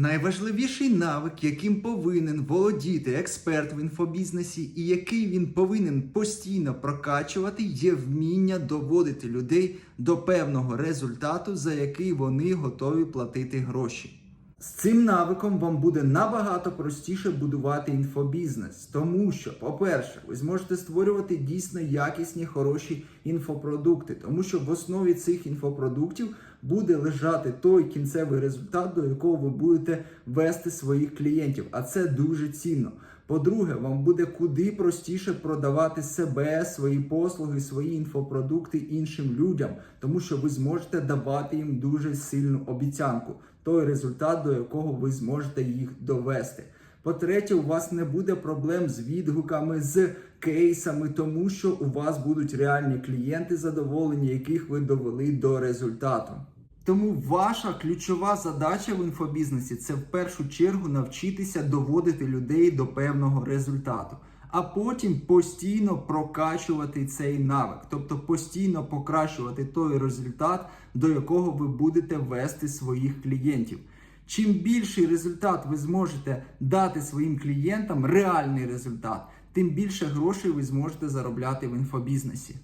Найважливіший навик, яким повинен володіти експерт в інфобізнесі, і який він повинен постійно прокачувати, є вміння доводити людей до певного результату, за який вони готові платити гроші. З цим навиком вам буде набагато простіше будувати інфобізнес, тому що, по-перше, ви зможете створювати дійсно якісні хороші інфопродукти, тому що в основі цих інфопродуктів буде лежати той кінцевий результат, до якого ви будете вести своїх клієнтів. А це дуже цінно. По-друге, вам буде куди простіше продавати себе, свої послуги, свої інфопродукти іншим людям, тому що ви зможете давати їм дуже сильну обіцянку, той результат, до якого ви зможете їх довести. По-третє, у вас не буде проблем з відгуками, з кейсами, тому що у вас будуть реальні клієнти, задоволені, яких ви довели до результату. Тому ваша ключова задача в інфобізнесі це в першу чергу навчитися доводити людей до певного результату, а потім постійно прокачувати цей навик, тобто постійно покращувати той результат, до якого ви будете вести своїх клієнтів. Чим більший результат ви зможете дати своїм клієнтам, реальний результат, тим більше грошей ви зможете заробляти в інфобізнесі.